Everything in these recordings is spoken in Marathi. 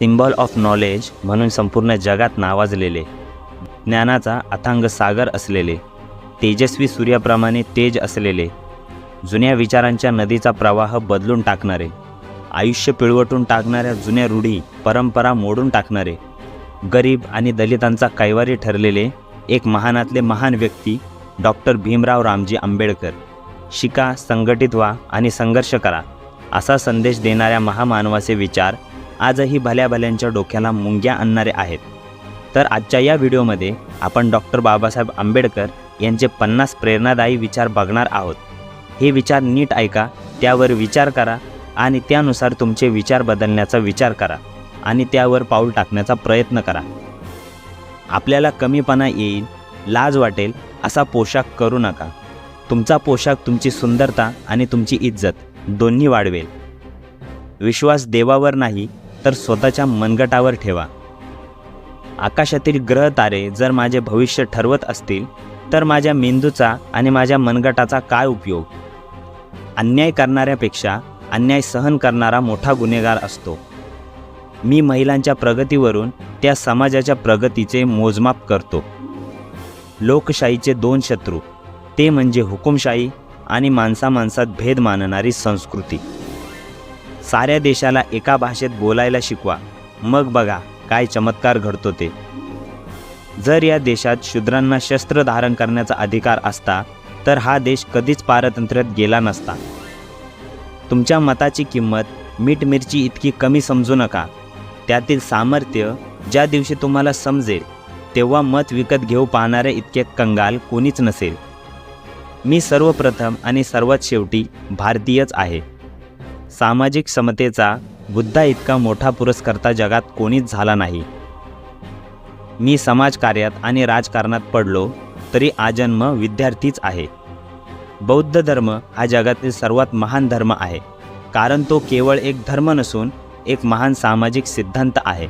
सिम्बॉल ऑफ नॉलेज म्हणून संपूर्ण जगात नावाजलेले. ज्ञानाचा अथांग सागर असलेले. तेजस्वी सूर्याप्रमाणे तेज असलेले. जुन्या विचारांच्या नदीचा प्रवाह बदलून टाकणारे. आयुष्य पिळवटून टाकणाऱ्या जुन्या रूढी परंपरा मोडून टाकणारे. गरीब आणि दलितांचा कैवारी ठरलेले एक महानातले महान व्यक्ती डॉक्टर भीमराव रामजी आंबेडकर. शिका संघटित व्हा आणि संघर्ष करा असा संदेश देणाऱ्या महामानवाचे विचार आजही भल्या भल्यांच्या डोक्याला मुंग्या आणणारे आहेत. तर आजच्या या व्हिडिओमध्ये आपण डॉक्टर बाबासाहेब आंबेडकर यांचे पन्नास प्रेरणादायी विचार बघणार आहोत. हे विचार नीट ऐका त्यावर विचार करा आणि त्यानुसार तुमचे विचार बदलण्याचा विचार करा आणि त्यावर पाऊल टाकण्याचा प्रयत्न करा. आपल्याला कमीपणा येईल लाज वाटेल असा पोशाख करू नका. तुमचा पोशाख तुमची सुंदरता आणि तुमची इज्जत दोन्ही वाढवेल. विश्वास देवावर नाही तर स्वतःच्या मनगटावर ठेवा. आकाशातील ग्रह तारे जर माझे भविष्य ठरवत असतील तर माझ्या मेंदूचा आणि माझ्या मनगटाचा काय उपयोग? अन्याय करणाऱ्यापेक्षा अन्याय सहन करणारा मोठा गुन्हेगार असतो. मी महिलांच्या प्रगतीवरून त्या समाजाच्या प्रगतीचे मोजमाप करतो. लोकशाहीचे दोन शत्रू ते म्हणजे हुकुमशाही आणि माणसा माणसात भेद मानणारी संस्कृती. साऱ्या देशाला एका भाषेत बोलायला शिकवा. मग बघा काय चमत्कार घडतो ते. जर या देशात शूद्रांना शस्त्र धारण करण्याचा अधिकार असता तर हा देश कधीच पारतंत्र्यात गेला नसता. तुमच्या मताची किंमत मीठ मिरची इतकी कमी समजू नका. त्यातील सामर्थ्य ज्या दिवशी तुम्हाला समजेल तेव्हा मत विकत घेऊ पाहणारे इतके कंगाल कोणीच नसेल. मी सर्वप्रथम आणि सर्वात शेवटी भारतीयच आहे. सामाजिक समतेचा बुद्धा इतका मोठा पुरस्कर्ता जगात कोणीच झाला नाही. मी समाजकार्यात आणि राजकारणात पडलो तरी आजन्म विद्यार्थीच आहे. बौद्ध धर्म हा जगातील सर्वात महान धर्म आहे कारण तो केवळ एक धर्म नसून एक महान सामाजिक सिद्धांत आहे.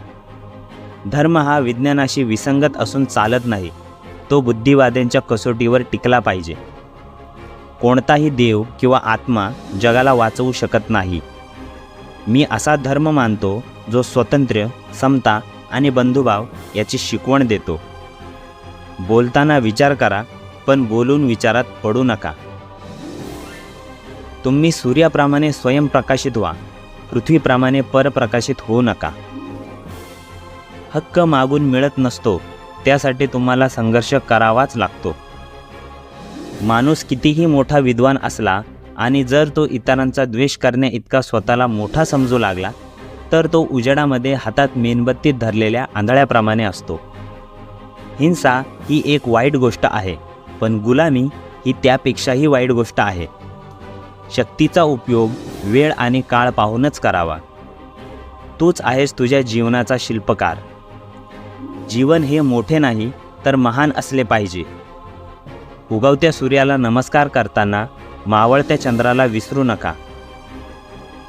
धर्म हा विज्ञानाशी विसंगत असून चालत नाही तो बुद्धिवाद्यांच्या कसोटीवर टिकला पाहिजे. कोणताही देव किंवा आत्मा जगाला वाचवू शकत नाही. मी असा धर्म मानतो जो स्वतंत्र समता आणि बंधुभाव याची शिकवण देतो. बोलताना विचार करा पण बोलून विचारात पडू नका. तुम्ही सूर्याप्रमाणे स्वयंप्रकाशित व्हा पृथ्वीप्रमाणे परप्रकाशित होऊ नका. हक्क मागून मिळत नसतो त्यासाठी तुम्हाला संघर्ष करावाच लागतो. माणूस कितीही मोठा विद्वान असला आणि जर तो इतरांचा द्वेष करण्या इतका स्वतःला मोठा समजू लागला तर तो उजेडामध्ये हातात मेणबत्तीत धरलेल्या आंधळ्याप्रमाणे असतो. हिंसा ही एक वाईट गोष्ट आहे पण गुलामी ही त्यापेक्षाही वाईट गोष्ट आहे. शक्तीचा उपयोग वेळ आणि काळ पाहूनच करावा. तूच आहेस तुझ्या जीवनाचा शिल्पकार. जीवन हे मोठे नाही तर महान असले पाहिजे. उगवत्या सूर्याला नमस्कार करताना मावळत्या चंद्राला विसरू नका.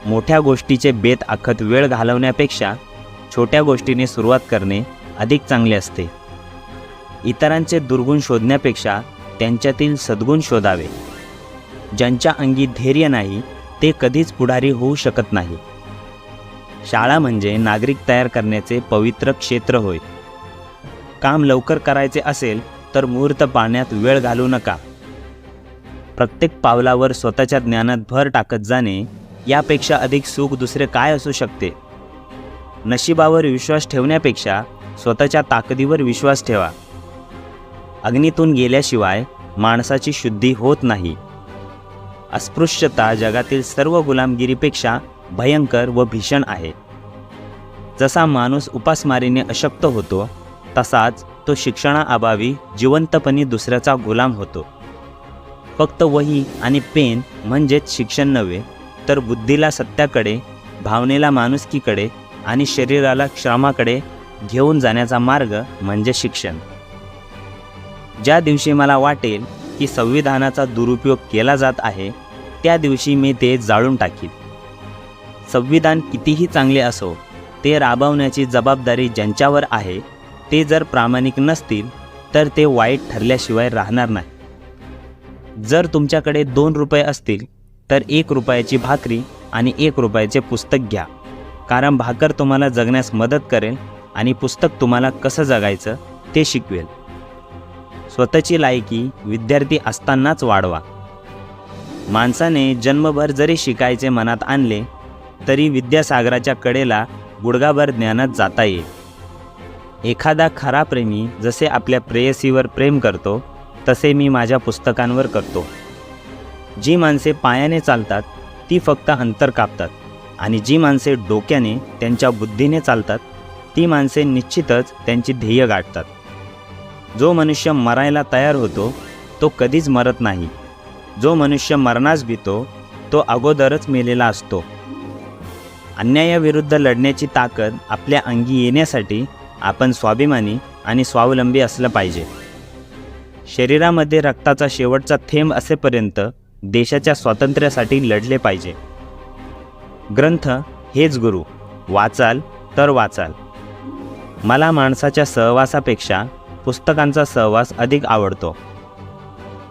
मोठ्या गोष्टीचे बेत आखत वेळ घालवण्यापेक्षा छोट्या गोष्टीने सुरुवात करणे अधिक चांगले असते. इतरांचे दुर्गुण शोधण्यापेक्षा त्यांच्यातील सद्गुण शोधावे. ज्यांच्या अंगी धैर्य नाही ते कधीच पुढारी होऊ शकत नाही. शाळा म्हणजे नागरिक तयार करण्याचे पवित्र क्षेत्र होय. काम लवकर करायचे असेल तर मुहूर्त पाळण्यात वेळ घालवू नका. प्रत्येक पावलावर स्वतःच्या ज्ञानात भर टाकत जाणे यापेक्षा अधिक सुख दुसरे काय असू शकते? नशिबावर विश्वास ठेवण्यापेक्षा स्वतःच्या ताकदीवर विश्वास ठेवा. अग्नीतून गेल्याशिवाय माणसाची शुद्धी होत नाही. अस्पृश्यता जगातील सर्व गुलामगिरीपेक्षा भयंकर व भीषण आहे. जसा माणूस उपासमारीने अशक्त होतो तसाच तो शिक्षणाअभावी जिवंतपणी दुसऱ्याचा गुलाम होतो. फक्त वही आणि पेन म्हणजेच शिक्षण नव्हे तर बुद्धीला सत्याकडे भावनेला माणुसकीकडे आणि शरीराला श्रमाकडे घेऊन जाण्याचा मार्ग म्हणजे शिक्षण. ज्या दिवशी मला वाटेल की संविधानाचा दुरुपयोग केला जात आहे त्या दिवशी मी ते जाळून टाकीन. संविधान कितीही चांगले असो ते राबवण्याची जबाबदारी ज्यांच्यावर आहे ते जर प्रामाणिक नसतील तर ते वाईट ठरल्याशिवाय राहणार नाही. जर तुमच्याकडे दोन रुपये असतील तर एक रुपयाची भाकरी आणि एक रुपयाचे पुस्तक घ्या. कारण भाकर तुम्हाला जगण्यास मदत करेल आणि पुस्तक तुम्हाला कसं जगायचं ते शिकवेल. स्वतःची लायकी विद्यार्थी असतानाच वाढवा. माणसाने जन्मभर जरी शिकायचे मनात आणले तरी विद्यासागराच्या कडेला गुडघाभर ज्ञानात जाता येईल. एखादा खरा प्रेमी जसे आपल्या प्रेयसीवर प्रेम करतो तसे मी माझ्या पुस्तकांवर करतो. जी माणसे पायाने चालतात ती फक्त अंतर कापतात. आणि जी माणसे डोक्याने त्यांच्या बुद्धीने चालतात ती माणसे निश्चितच त्यांची ध्येय गाठतात. जो मनुष्य मरायला तयार होतो तो कधीच मरत नाही. जो मनुष्य मरणास भीतो तो अगोदरच मेलेला असतो. अन्यायाविरुद्ध लढण्याची ताकद आपल्या अंगी येण्यासाठी आपण स्वाभिमानी आणि स्वावलंबी असलं पाहिजे. शरीरामध्ये रक्ताचा शेवटचा थेंब असेपर्यंत देशाच्या स्वातंत्र्यासाठी लढले पाहिजे. ग्रंथ हेच गुरु वाचाल तर वाचाल. मला माणसाच्या सहवासापेक्षा पुस्तकांचा सहवास अधिक आवडतो.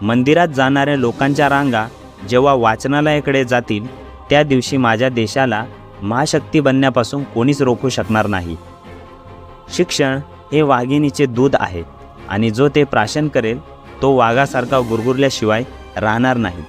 मंदिरात जाणाऱ्या लोकांच्या रांगा जेव्हा वाचनालयाकडे जातील त्या दिवशी माझ्या देशाला महाशक्ती बनण्यापासून कोणीच रोखू शकणार नाही. शिक्षण हे वाघिणीचे दूध आहे आणि जो ते प्राशन करेल तो वाघासारखा गुरगुरल्याशिवाय राहणार नाही.